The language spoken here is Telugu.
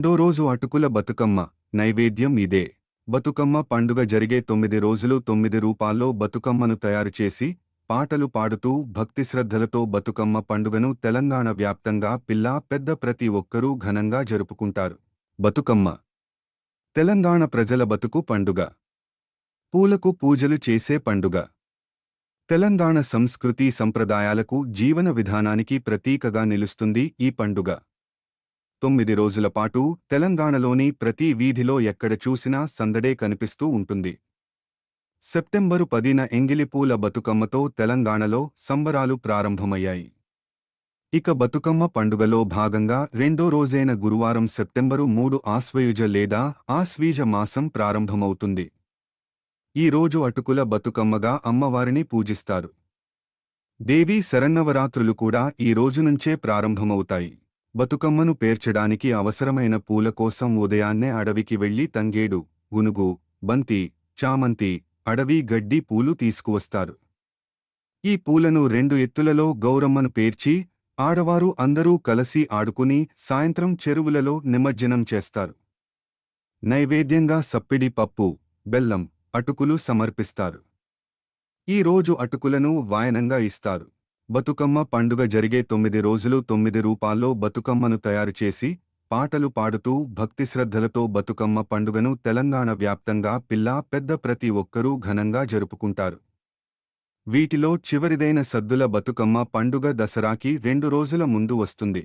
రెండో రోజు అటుకుల బతుకమ్మ నైవేద్యం ఇదే. బతుకమ్మ పండుగ జరిగే తొమ్మిది రోజులు తొమ్మిది రూపాల్లో బతుకమ్మను తయారు చేసి పాటలు పాడుతూ భక్తిశ్రద్ధలతో బతుకమ్మ పండుగను తెలంగాణ వ్యాప్తంగా పిల్లా పెద్ద ప్రతి ఒక్కరూ ఘనంగా జరుపుకుంటారు. బతుకమ్మ తెలంగాణ ప్రజల బతుకు పండుగ. పూలకు పూజలు చేసే పండుగ. తెలంగాణ సంస్కృతి సంప్రదాయాలకు జీవన విధానానికి ప్రతీకగా నిలుస్తుంది ఈ పండుగ. తొమ్మిది రోజుల పాటు తెలంగాణలోని ప్రతి వీధిలో ఎక్కడ చూసినా సందడే కనిపిస్తూ ఉంటుంది. సెప్టెంబరు పదిన ఎంగిలిపూల బతుకమ్మతో తెలంగాణలో సంబరాలు ప్రారంభమయ్యాయి. ఇక బతుకమ్మ పండుగలో భాగంగా రెండో రోజైన గురువారం సెప్టెంబరు మూడు ఆశ్వయుజ లేదా ఆశ్వీజ మాసం ప్రారంభమవుతుంది. ఈ రోజు అటుకుల బతుకమ్మగా అమ్మవారిని పూజిస్తారు. దేవీ శరన్నవరాత్రులు కూడా ఈ రోజు నుంచే ప్రారంభమవుతాయి. బతుకమ్మను పేర్చడానికి అవసరమైన పూల కోసం ఉదయాన్నే అడవికి వెళ్ళి తంగేడు గునుగు బంతి చామంతి అడవి గడ్డి పూలు తీసుకువస్తారు. ఈ పూలను రెండు ఎత్తులలో గౌరమ్మను పేర్చి ఆడవారు అందరూ కలసి ఆడుకుని సాయంత్రం చెరువులలో నిమజ్జనం చేస్తారు. నైవేద్యంగా సప్పిడి పప్పు బెల్లం అటుకులు సమర్పిస్తారు. ఈ రోజు అటుకులను వాయనంగా ఇస్తారు. బతుకమ్మ పండుగ జరిగే తొమ్మిది రోజులు తొమ్మిది రూపాల్లో బతుకమ్మను తయారు చేసి పాటలు పాడుతూ భక్తిశ్రద్ధలతో బతుకమ్మ పండుగను తెలంగాణ వ్యాప్తంగా పిల్లా పెద్ద ప్రతి ఒక్కరూ ఘనంగా జరుపుకుంటారు. వీటిలో చివరిదైన సద్దుల బతుకమ్మ పండుగ దసరాకి రెండు రోజుల ముందు వస్తుంది.